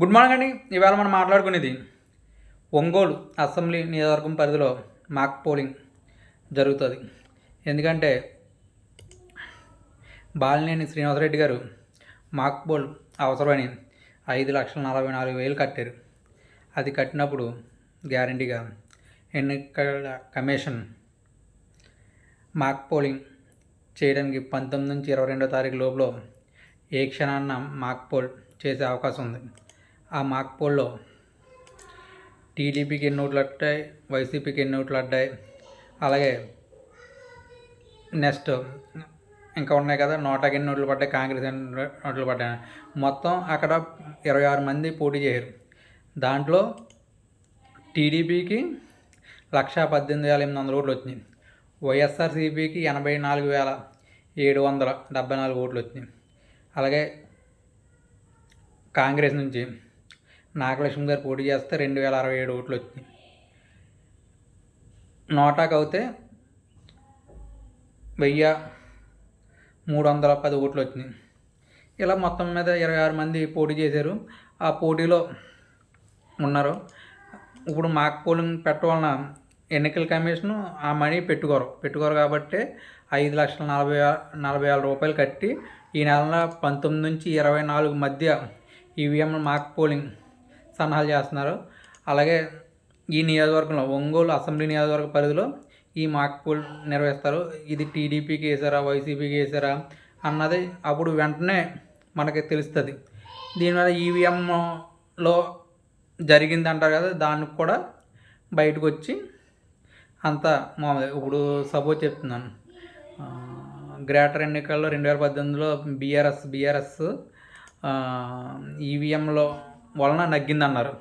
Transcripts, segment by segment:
Good morning అండి. ఇవాళ మనం మాట్లాడుకునేది ఒంగోలు అసెంబ్లీ నియోజకవర్గం పరిధిలో మాక్ పోలింగ్ జరుగుతుంది. ఎందుకంటే బాలినేని శ్రీనివాసరెడ్డి గారు మాక్ పోల్ అవసరమని ఐదు లక్షల నలభై నాలుగు వేలు కట్టారు. అది కట్టినప్పుడు గ్యారంటీగా ఎన్నికల కమిషన్ మాక్ పోలింగ్ చేయడానికి పంతొమ్మిది నుంచి ఇరవై రెండో తారీఖు లోపల ఏ క్షణాన్న మాక్ పోల్ చేసే అవకాశం ఉంది. ఆ మాక్ పోల్లో టీడీపీకి ఎన్ని ఓట్లు అడ్డాయి వైసీపీకి ఎన్ని ఓట్లు అడ్డాయి అలాగే నెక్స్ట్ ఇంకా ఉన్నాయి కదా నూటకి ఎన్ని ఓట్లు పడ్డాయి కాంగ్రెస్ ఎన్ని ఓట్లు పడ్డాయి. మొత్తం అక్కడ ఇరవై ఆరు మంది పోటీ చేయరు. దాంట్లో టీడీపీకి లక్షా పద్దెనిమిది వేల ఎనిమిది వందల ఓట్లు వచ్చినాయి. వైఎస్ఆర్సీపీకి ఎనభై నాలుగు వేల ఏడు వందల డెబ్బై నాలుగు ఓట్లు వచ్చినాయి. అలాగే కాంగ్రెస్ నుంచి నాగలక్ష్మి గారు పోటీ చేస్తే రెండు వేల అరవై ఏడు ఓట్లు వచ్చినాయి. నోటాకు అయితే వెయ్యి మూడు వందల పది ఓట్లు వచ్చినాయి. ఇలా మొత్తం మీద ఇరవై ఆరు మంది పోటీ చేశారు. ఆ పోటీలో ఉన్నారు. ఇప్పుడు మాక్ పోలింగ్ పెట్టవలన ఎన్నికల కమిషన్ ఆ మనీ పెట్టుకోరు. పెట్టుకోరు కాబట్టి ఐదు లక్షల నలభై నలభై వేల రూపాయలు కట్టి ఈ నెల పంతొమ్మిది నుంచి ఇరవై నాలుగు మధ్య ఈవీఎం మాక్ పోలింగ్ సన్నాహాలు చేస్తున్నారు. అలాగే ఈ నియోజకవర్గంలో ఒంగోలు అసెంబ్లీ నియోజకవర్గ పరిధిలో ఈ మాక్ పోల్ నిర్వహిస్తారు. ఇది టీడీపీకి వేసారా వైసీపీకి వేసారా అన్నది అప్పుడు వెంటనే మనకి తెలుస్తుంది. దీనివల్ల ఈవీఎంలో జరిగింది అంటారు కదా దానికి కూడా బయటకు వచ్చి అంతా మామూలు ఇప్పుడు సపోజ్ చెప్తున్నాను. గ్రేటర్ ఎన్నికల్లో రెండు వేల పద్దెనిమిదిలో బీఆర్ఎస్ బీఆర్ఎస్ ఈవీఎంలో వలన నగ్గిందన్నారు.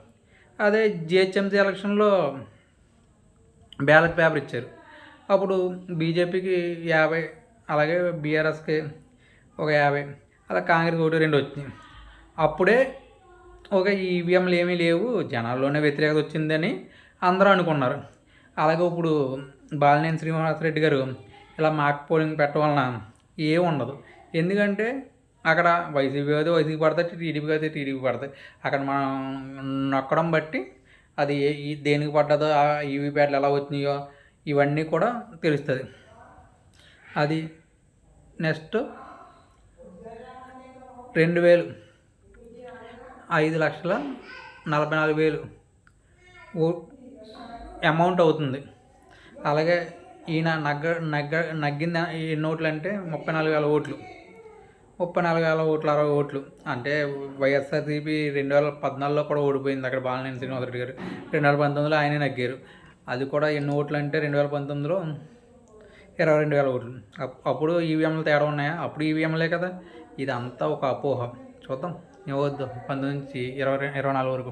అదే జిహెచ్ఎంసీ ఎలక్షన్లో బ్యాలెట్ పేపర్ ఇచ్చారు. అప్పుడు బీజేపీకి యాభై అలాగే బీఆర్ఎస్కి ఒక యాభై అలా కాంగ్రెస్ ఒకటి రెండు వచ్చినాయి. అప్పుడే ఒక ఈవీఎంలు ఏమీ లేవు జనాల్లోనే వ్యతిరేకత వచ్చిందని అందరూ అనుకున్నారు. అలాగే ఇప్పుడు బాలినేని శ్రీనివాసరెడ్డి గారు ఇలా మాక్ పోలింగ్ పెట్టడం వలన ఏమి ఉండదు. ఎందుకంటే అక్కడ వైసీపీ అయితే వైసీపీ పడతాయి టీడీపీ అయితే టీడీపీ పడతాయి. అక్కడ మనం నొక్కడం బట్టి అది దేనికి పడ్డదో ఈవీ ప్యాడ్లు ఎలా వచ్చినాయో ఇవన్నీ కూడా తెలుస్తుంది. అది నెక్స్ట్ రెండు వేలు. ఐదు లక్షల నలభై నాలుగు వేలు ఓ అమౌంట్ అవుతుంది. అలాగే ఈయన నగ్గ నగ్గ నగ్గింది ఎన్ని ఓట్లు అంటే ముప్పై నాలుగు వేల ఓట్లు. ముప్పై నాలుగు వేల ఓట్లు అరవై ఓట్లు. అంటే వైఎస్ఆర్సీపీ రెండు వేల పద్నాలుగులో కూడా ఓడిపోయింది అక్కడ బాలినేని శ్రీనివాసరెడ్డి గారు. రెండు వేల పంతొమ్మిదిలో ఆయనే నగ్గారు. అది కూడా ఎన్ని ఓట్లు అంటే రెండు వేల పంతొమ్మిదిలో ఇరవై రెండు వేల ఓట్లు. అప్పుడు ఈవీఎంలు తేడా ఉన్నాయా? అప్పుడు ఈవీఎంలే కదా. ఇదంతా ఒక అపోహ. చూద్దాం. ఇవ్వద్దు పంతొమ్మిది నుంచి ఇరవై ఇరవై నాలుగు వరకు.